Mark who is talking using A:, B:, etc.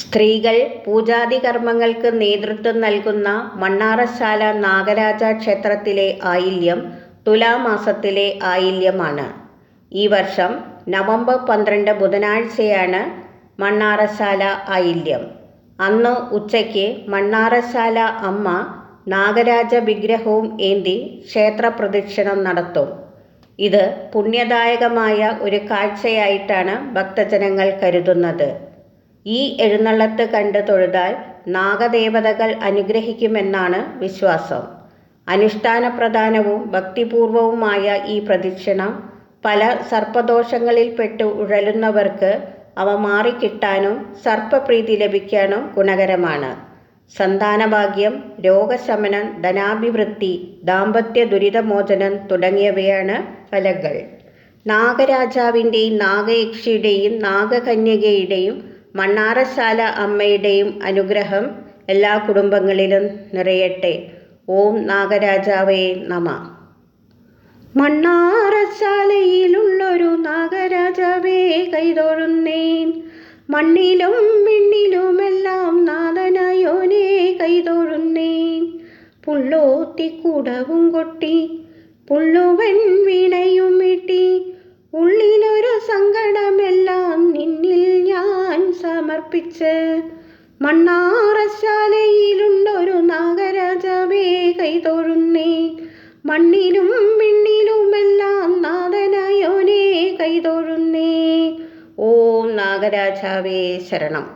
A: സ്ത്രീകൾ പൂജാതി കർമ്മങ്ങൾക്ക് നേതൃത്വം നൽകുന്ന മണ്ണാറശാല നാഗരാജ ക്ഷേത്രത്തിലെ ആയില്യം തുലാമാസത്തിലെ ആയില്യമാണ്. ഈ വർഷം നവംബർ പന്ത്രണ്ട് ബുധനാഴ്ചയാണ് മണ്ണാറശാല ആയില്യം. അന്ന് ഉച്ചയ്ക്ക് മണ്ണാറശാല അമ്മ നാഗരാജ വിഗ്രഹവും ഏന്തി ക്ഷേത്ര പ്രദക്ഷിണം നടത്തും. ഇത് പുണ്യദായകമായ ഒരു കാഴ്ചയായിട്ടാണ് ഭക്തജനങ്ങൾ കരുതുന്നത്. ഈ എഴുന്നള്ളത്ത് കണ്ട് തൊഴുതാൽ നാഗദേവതകൾ അനുഗ്രഹിക്കുമെന്നാണ് വിശ്വാസം. അനുഷ്ഠാനപ്രധാനവും ഭക്തിപൂർവവുമായ ഈ പ്രദക്ഷിണം പല സർപ്പദോഷങ്ങളിൽപ്പെട്ട് ഉഴലുന്നവർക്ക് അവ മാറിക്കിട്ടാനും സർപ്പപ്രീതി ലഭിക്കാനും ഗുണകരമാണ്. സന്താനഭാഗ്യം രോഗശമനം ധനാഭിവൃദ്ധി ദാമ്പത്യ ദുരിതമോചനം തുടങ്ങിയവയാണ് ഫലങ്ങൾ. നാഗരാജാവിന്റെയും നാഗയക്ഷിയുടെയും നാഗകന്യകയുടെയും മണ്ണാറശാല അമ്മയുടെയും അനുഗ്രഹം എല്ലാ കുടുംബങ്ങളിലും നിറയട്ടെ. ഓം നാഗരാജാവേ നമ. മണ്ണാറശാലയിലുള്ളൊരു നാഗരാജാവേ കൈതൊഴുന്നേൻ. മണ്ണിലും മിണ്ണിലുമെല്ലാം നാഥനായോനെ കൈതൊഴുന്നേൻ. പുള്ളോത്തിക്കൂടവും കൊട്ടി പുള്ളുവൻ വീണയും വീട്ടി ഉള്ളിലൊരു സമർപ്പിച്ച് മണ്ണാറശാലയിലുള്ളൊരു നാഗരാജാവേ കൈതൊഴുന്നേ മണ്ണിലും മിണ്ണിലുമെല്ലാം കൈ കൈതൊഴുന്നേ ഓം നാഗരാജാവേ ശരണം.